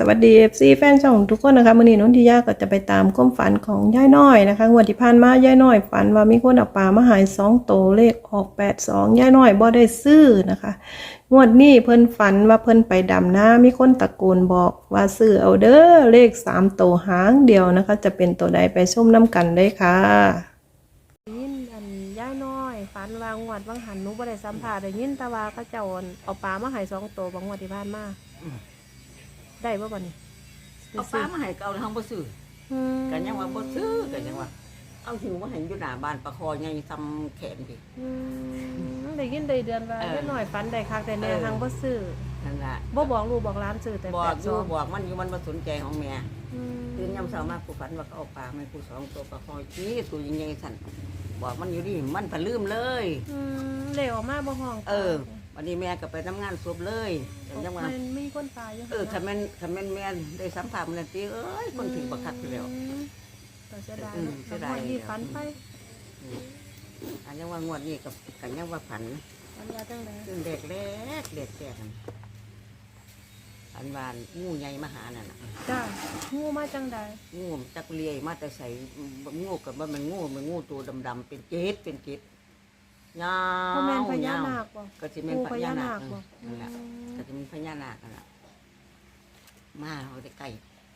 สวัสดี FC แฟนช่องทุกคนนะคะมื่อนี้นนทิยาก็จะไปตามความฝันของย่ายน้อยนะคะงวดที่ผ่านมาย่ายน้อยฝันว่ามีคนเอาปลามาหายสองโตวเลขออกแปดสองย่ายน้อยบ่ได้ซื้อนะคะงวดนี้เพิ่นฝันว่าเพิ่นไปดำน้ามีคนตะโกนบอกว่าซื้อเอาเด้อเลขสามโตวหางเดียวนะคะ จะเป็นตัวใดไปชมน้ำกันเลยค่ะยินอันย่ายน้อยฝันว่างวดบางหันนูบ่ได้สัมผัสได้ยินต่ว่าเขาเจ้าเอาปลามาหายสองโตวบางงวดที่ผ่านมา ได้บ่บัดนี้เอาปลามาให้เก่าทางบ่ซื้ออืมกันยังว่าบ่ซื้อกันยังว่า เอาหูมาให้อยู่หน้าบ้านปลาคอใหญ่ซ้ำแขนพี่อืมได้ยินได้เดือนว่าเออเล็กน้อยฝันได้คักแต่แน่เออ ทางบ่ซื้อนั่นล่ะบ่บอกลูกบอกหลานซื้อแต่บอแปกดอสยู่องบอกมันอยู่มันบ่สนใจของแม่อืมตื่นยามเช้ามากูฝันว่าเขาเอาปลามาให้กูสองตัวปลาคอจี้ตัวใหญ่ๆสั่นบอกมันอยู่ดิมันก็ลืมเลย อืมเลี้ยวออกมาบ่ห้องเออ วันนี้แม่ก็ไปทำงานศพเลยจังว่ามันมีคนตายอยู่เออคันแม่นคันแม่นแม่นได้สัมผัสมันติเอ้ยคนถึงบักคักอยู่แล้วอืมแต่เสียดายอืมเสียดาย แล้วงวนี้ฝันไปอืมอันยังว่างวดนี้กับกันยังว่าฝันฝันว่าจังได๋ซึ่งเด็กเล็กเด็กแก่กันอันวานงูใหญ่มาหานั่นน่ะจ้างูมาจังได๋งูจักเลียมาแต่ใส่งูกับว่ามันงูมันงูตัวดำๆเป็นเกล็ดเป็นเกล็ด ยาบ่แม่นพญาวยาวนาคบ่ก็จะเป็นงูพญานาคบ่นั่นแหละอืมก็จะเป็นพญานาคนั่นแหละมาเอาแต่ไก่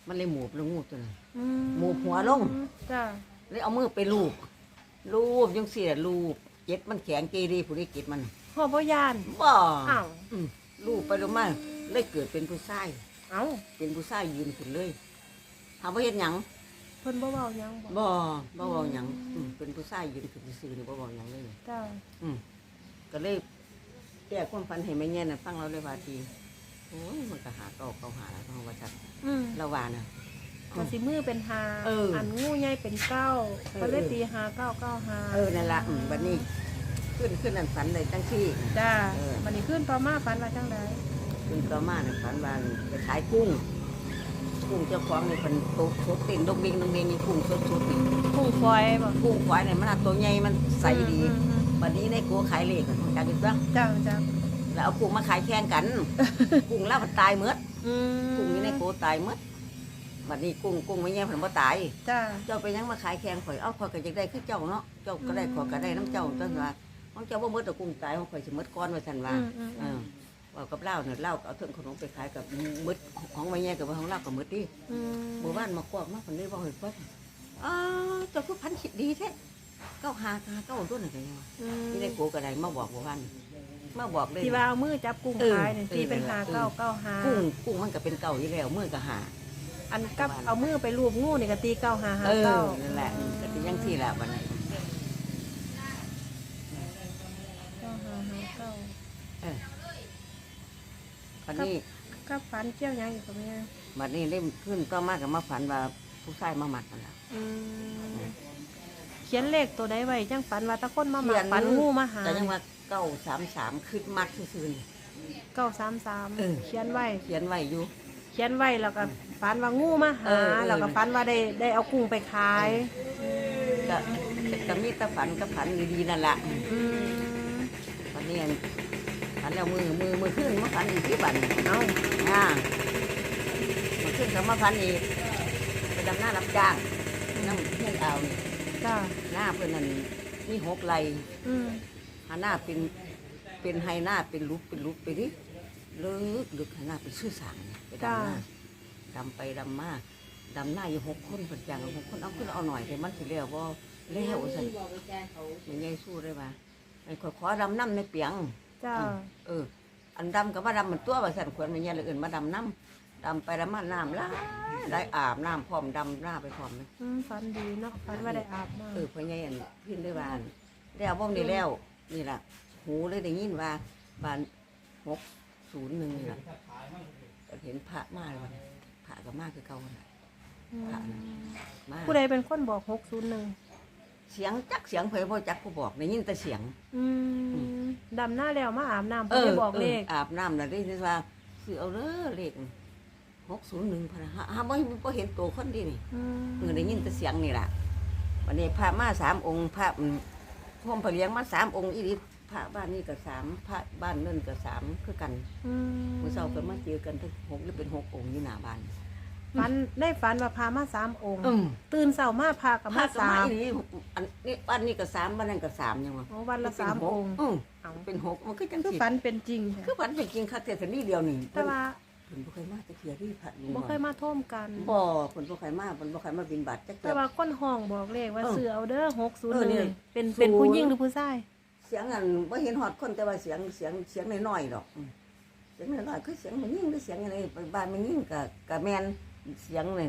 มันเลยหมูบลงงูตัวนั้นอืหมูหัวลงจ้าเลยเอามือไปลูบลูบยังเสียลูบเจ็ดมันแข็งเกรีผู้นี้เจ็ดมันพ่อบ่ย่านบ่อ้าวอืมลูบไปลงมาเลยเกิดเป็นผู้ชายเอ้าเป็นผู้ชายยืนขึ้นเลยถามว่าเฮ็ดหยัง เพิ่นบ่เว้าหยังบ่บ่บ่เว้าหยังอืมเป็นผู้ชายยืนขึ้นซื่อๆนี่บ่เว้าหยังเลย จ้าอืมก็เลยแก้ความฝันให้แม่แย่น่ะฟังเราเลยว่าทีโอ้ยมันก็หาเก่าเก่าหาแล้วว่าจัดอืมละว่าน่ะกระสิมือเป็นหาเอออันงูใหญ่เป็นเก้าเออ ก็เลยตีหาเก้าเก้าหาเออนั่นล่ะอืมบัดนี้ ขึ้นขึ้นนั่นฝันได้จังซี่ จ้าเออวันนี้ขึ้นต่อมาฝันว่าจังไดขึ้นต่อมาน่ะฝันว่าไปขายกุ้ง กุ้งเจ้าของนี่เป็นตกสดเต้นดกดิ่งดกดิ่งนี่กุ้งสดๆนี่พุ่งฟอยบ่กุ้งควายนี่มันน่ะตัวใหญ่มันใสดีอืมอืมบัดนี้ในกัวขายเลขจักอีกเด้อจ้าจ้าแล้วเอากุ้งมาขายแข่งกัน กุ้งแล้วมันตายหมดอืมกุ้งนี่ในโกตายหมดบัดนี้กุ้งกุ้งไม่แย่ผลบ่ตายจ้าเจ้าไปยังมาขายแข่งข่อยเอาข่อยก็อยากได้คือเจ้าเนาะเจ้าก็ได้ข่อยก็ได้น้ำเจ้าจังว่าของเจ้าบ่หมดแต่กุ้งตายของข่อยสิหมดก้อนว่าซั่นว่าอืมอืมเออ ว่ากับเหล้าเนี่ยเหล้าก็เอาถึงขนมไปขายกับหมดของไม่แย่กับว่าของเหล้าก็หมดดิอืมหมู่บ้านมากวกมาคนนี้บ่เห็นปั๊บอ้าวเจ้าคือพันคิดดีแท้เก้าหาหาเก้าตัวนั่นก็ยังว่าอืมนี่ในโกก็ได้มาบอกหมู่บ้านมาบอกเลยที่ว่าเอามือจับกุ้งเออขายนี่เออตีเป็นเออหาเก้าเก้าหากุ้งกุ้งมันก็เป็นเก่าอยู่แล้วมือก็หาอันกับเอามือไปรูปงูนี่ก็ตีเก้าหาหาเออเก้านั่นแหละก็เป็นอยังที่แหละบัดนี้ เก้าหาหาเก้าบัดนี้กับฝันเกี่ยวหยังอยู่กับแม่บัดนี้ได้ขึ้นก็มากกับมาฝันว่าผู้ชายมาหมัดนั่นแหละ อืมเขียนเลขตัวใดไว้จังฝันว่าตะคนมาหเขีมายน ฝันงูมาหาแต่ยังว่าเก้าสามสามขึ้นมัดซื่อๆนี่ เก้าสามสามเออ เขียนไว้ เขียนไว้อยู่ เขียนไว้แล้วก็ฝันว่างูมาหาเออเออ แล้วก็ฝันว่าได้ได้เอากุ้งไปขายก็ก็มีแต่ฝันกับฝันดีๆนั่นแหละอืมวันนี้ ฝันแล้วมือมือมือขึ้นมาฝันอีกที่บัดนเอาอ่ามือขึ้นก็มาฝันอีกไปดำหน้ารับจ้างน้ำเที่ยงเอานี่จ้าหน้าเพื่อนนั่นมีหกไหลอืมหาหน้าเป็นเป็นไฮหน้าเป็นลุกเป็นลุกไปดิลึกลึกหาหน้าเป็นชื่อสางเนี่ยไปดำหน้าดำไปดำมาดำหน้าอยู่หกคนผลจังหกคนเอาขึ้นเอาหน่อยแต่มันสิเรียวว่าเลี้ยวสันยังไงสู้ได้ปะไอ้ขอขอดำน้ำในเปียง จ้า เออ อันดำกับมาดำมันตัวว่าสันควรมันยังเลยอื่นมาดำน้ำดำไปดำมาน้ำละได้อาบน้ำพร้อมดำหน้าไปพร้อมเลยอืมฝันดีเนาะฝันว่าได้อาบน้เออพ่อใหญ่อันพินได้บานแล้วบ่นี่แล้วนี่ล่ะหูเลยได้ยินว่าบานหกศูนย์หนึ่งนี่ล่ะก็เห็นพระมาแล้วเนี่ยพระก็มาคือเก่าน่ะำพระน่ะมาผู้ใดเป็นคนบอกหกศูนย์หนึ่งเสียงจักเสียงเผยพ่จักผู้บอกได้ยินแต่เสียง อืม ดำหน้าแล้วมาอาบน้ำเพื่อบอกเลขอาบน้ำน่ะได้ยินว่าคือเอาเด้อเลขหกศูนย์หนึ่งพะนะฮะฮะบ่บ่เห็นตัวคนดีนี่อืมเออได้ยินแต่เสียงนี่ล่ะวันนี้พระมาสามองค์พระอืมพรหมพระเลี้ยงมาสามองค์อีดีพพระบ้านนี่ก็สามพระบ้านนั่นก็สามคือกันอืมเมื่อเช้าก็มาเจอกันทั้งหกหรือเป็นหกองค์อยู่หน้าบ้าน ฝันได้ฝันว่าพามาสามองค์ อืมตื่นเช้ามาพากับพระมาก็สามอีหลีอันนี้บ้านนี่ก็สามบ้านนั่นก็สามยังวะอ๋อวันละสามองค์อืมเอาเป็นหกมันก็จังคือสิฝันเป็นจริงค่ะคือฝันเป็นจริงค่ะแต่แต่นี่เดียวนี่แต่ว่าเพิ่นบ่เคยมาจะเทียที่พระนี่บ่เคยมาท่วมกัน บ่เพิ่นบ่เคยมาเพิ่นบ่เคยมาบินบาตจักแต่เทื่อ ว่าคนห้องบอกเลขว่าเออเสือเอาเด้อหกศูนย์เออหนี่นึ่งเป็นศูนย์เป็นผู้หญิงหรือผู้ชายเสียงอันบ่เห็นฮอดคนแต่ว่าเสียงเสียงเสียงน้อยๆดอกอืมเสียงน้อยๆคือเสียงมันยิ่งหรือเสียงอะไรบ้านมันยิ่งก็ก็แม่น เสียงนี่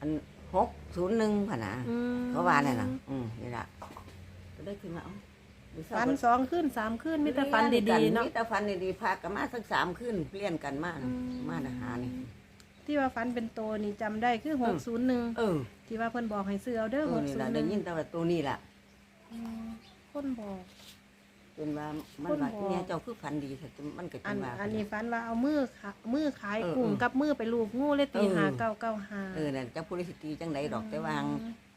อัน601พะนะอืมเขาว่านั่นน่ะอืมนี่ล่ะก็ได้ขึ้นมาเอ้าดูเศร้าฝันก็ สองขึ้นสามขึ้นมีแต่ฝันดีๆเนาะ มีแต่ฝันดีๆพากันมาสักสามขึ้นเปลี่ยนกันมานะอืม มานะหานี่ ที่ว่าฝันเป็นโตนี่จำได้คือเอหอกศูนย์หนึ่งเออที่ว่าเพิ่นบอกให้ซื้อเอาเด้อเอหอกนี่ศูนล่ะย์หได้นึ่งยินแต่ว่าตัวนี้ล่ะคนบอก เป็นว่ามันคนว่าบอกเนี่ยเจ้าคือฝันดีแต่มันก็อัจันงว่าอันนี้ฝันว่าเอามือขามือขายเออกุ้งเออกับมือไปลูกงูเลยตีเออหาเก้าเก้าหา เออนั่นเจ้าผู้ริสิตีจังไดดอกแต่วาง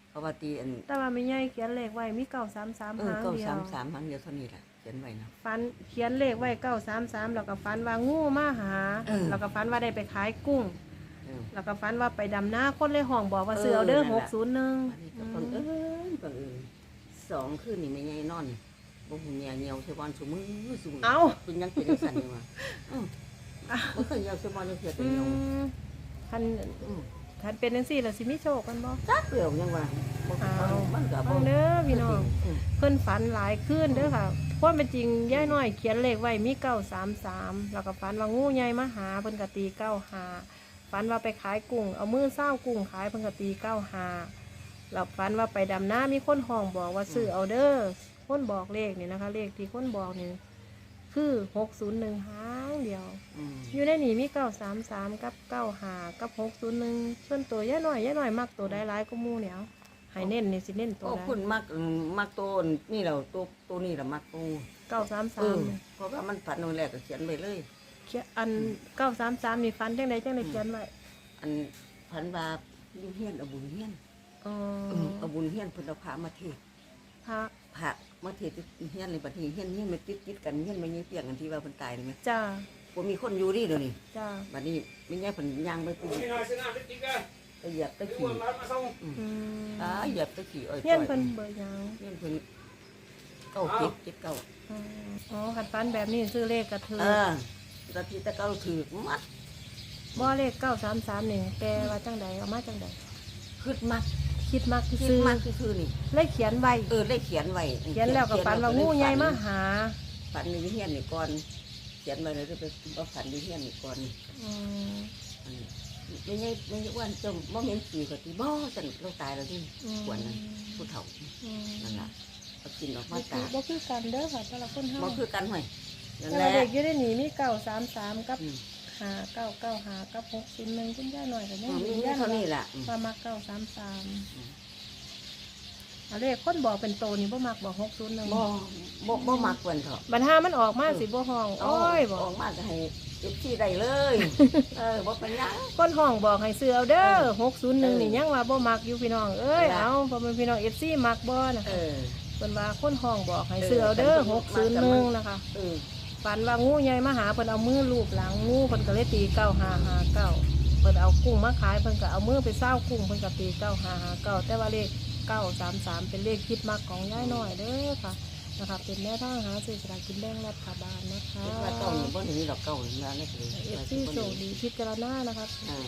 เขาว่าตีอันแต่ว่าไม่ใหญ่เขียนเลขไว้มีเก้าสามสามเออหางเก้าเดียสาวมสามครั้งเดียวเท่านี้ล่ะเขียนไว้นะฝันเขียนเลขไว้เก้าสามสามแล้วก็ฝันว่างูมาหาเออ แล้วก็ฝันว่าได้ไปขายกุ้ง เออ แล้วก็ฝันว่าไปดำหน้าคนเลยห้องบอกว่าเสือเอาเด้อเออนั่หนกล่ะศูนย์หนึ่งอันนี้ก็คนเอ้ยคนอื่นสองคืนนี่ไม่ไงนอน บ่หูเงียเงียวใช่บอลสมือสมือเอาเป็นยังเป็นจังสั่นอยู่ว่ะอืมบ่เคยเงียวใช่บอลยังเพียแต่อืเงียวมคันอืมคันเป็นจังซี่ล่ะสิมีโชคกันบ่ จักเปลี่ยวยังว่าบ่อ้าวมันก็ฟับ่งเด้อพี่น้อง อืมเพิ่นฝันหลายคืนเด้อค่ะความเป็นจริงย่ายน้อยเขียนเลขไว้มีเก้าสามสามแล้วก็ฝันว่างูใหญ่มาหาเพิ่นก็ตีเก้าหาฝันว่าไปขายกุ้งเอามือเศร้ากุ้งขายเพิ่นก็ตีเก้าหาแล้วฝันว่าไปดำน้ามีคนห้องบอกว่าซื้อเอาเด้อ คนบอกเลขนี่นะคะ เลขที่คนบอกนี่คือหกศูนย์หนึ่งหางเดียวอืมอยู่ในนี่มีเก้าสามสามกับเก้าหากับหกศูนย์หนึ่งส่วนตัวย่าน้อยย่าน้อยมักตัวได้ร้ายก็มูเนี่ยเอาให้เน้นนี่สิเน้นตัวโอ้ได้คุณมักอืมมักตัวนี่แหละตัวตัวนี้แหละมักตัวเก้าสามเอสามอเพราะว่ามันฝันนู่นแรกก็เขียนไปเลยเขียนอันเก้าสามสามนี่ฟันจังไดจังไดเขียนไว้อันฝันว่าอยู่เฮียนเอาบุญเฮียนอ๋อเออเอาบุญเฮียนเพิ่นเอาพระมาเทศพระ พระมาเทศที่เฮียนในบัดนี้เฮียนเฮียนมันติดติดกันเฮียนมันยังเตียงกันที่ว่าเพิ่นตายนี่แหมจ้าบ่มีคนอยู่นี่เดี๋ยวนี้จ้าบัดนี้มีแง่เพิ่นย่างไปปุ๊บนี่หน่อยสินะพี่ติ๊กเกอร์ไปเหยียบตะขี่อ่าเหยียบตะขี่อ้อยเฮียนจ้ยเพิ่นเบอร์ยังเฮียนเพิ่นเก้าเจ็ดเจ็ดเก้าอ๋อขัดฟันแบบนี้ซื้อเลขกระถือเออตะกี้ตะเก้าถือมัดบ่เลขเก้าสามสามนี่แปลว่าจังใดเอามาจังใดขึ้นมัด คิดมากขึ้นซื้อมัดคือนี่เลยเขียนไว้เออได้เขียนไว้เขียนแล้วกับฟันว่างูใหญ่มาหาฝันในวิเฮียนนี่ก่อนเขียนไว้เลยได้ไปว่าฝันในวิเฮียนนี่ก่อนอืมอันนี้ไม่ใช่ไม่ใช่อ้วนจมบ่เหม็นขี่กับที่บ่สันเราตายแล้วที่อืมกวนนั้นผู้เฒ่าอืมนั่นล่ะเอากินออกมาบ่คือตากบ่คือกันเด้อค่ะแต่ละคนเฮาบ่คือกันห่วยนั่นแต่แหว่าละเด็กอยู่ได้หนีมีเก้าสามสามกับอืม หาเก้าเก้าหากับหกศูนย์หนึ่งคุณย่าหน่อยแต่อืยังมมีมีย่าเท่านี้ล่ะอืมว่ามักเก้าสามสามอืมเอาเลขคนบอกเป็นโตนี่บ่มักบอกหกศูนย์หนึ่งบ่บ่บ่มักเพิ่นเถอะบัญหามันออกมาสิบ่ห้องโอ้ยบอกออกมาก็ให้เอฟซีได้เลย เออบ่เป็นหยังคนห้องบอกให้ซื้อเอาเด้อเออหกศูนย์หนึ่งเออนี่ยังว่าบ่มักอยู่พี่น้องเอ้ยเออเอาพอเป็นพี่น้องเอฟซีมักบ่นะเอคะอเพิ่นว่าคนห้องบอกให้ซื้อเอาเด้อเอหอกศูนย์หนึ่งนะคะเออ ฝันว่างูใหญ่มาหาเพิ่นเอามือลูบหลังงูเพิ่นก็เลยตีเก้าหาหาเก้าเพิ่นเอากุ้งมาขายเพิ่นก็เอามือไปเศร้ากุ้งเพิ่นก็ตีเก้าหาหาเก้าแต่ว่าเลขเก้าสามสามเป็นเลขคิดมักของย่ายน้อยเด้อค่ะนะคะเป็นแม่ทางหาซื้อสลากกินแบ่งรัฐบาลนะคะคิดว่าเก้านี่บ่หนีดอกเก้านี่มาเลยเอฟซีโชคดีพิจารณานะคะอ่า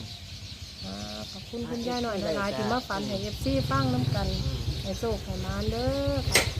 อ่าขอบคุณคุณย่ายหน่อยหลายๆที่มาฝันให้เอฟซีฟังน้ำกันอืมให้โชคให้มานเด้อค่ะ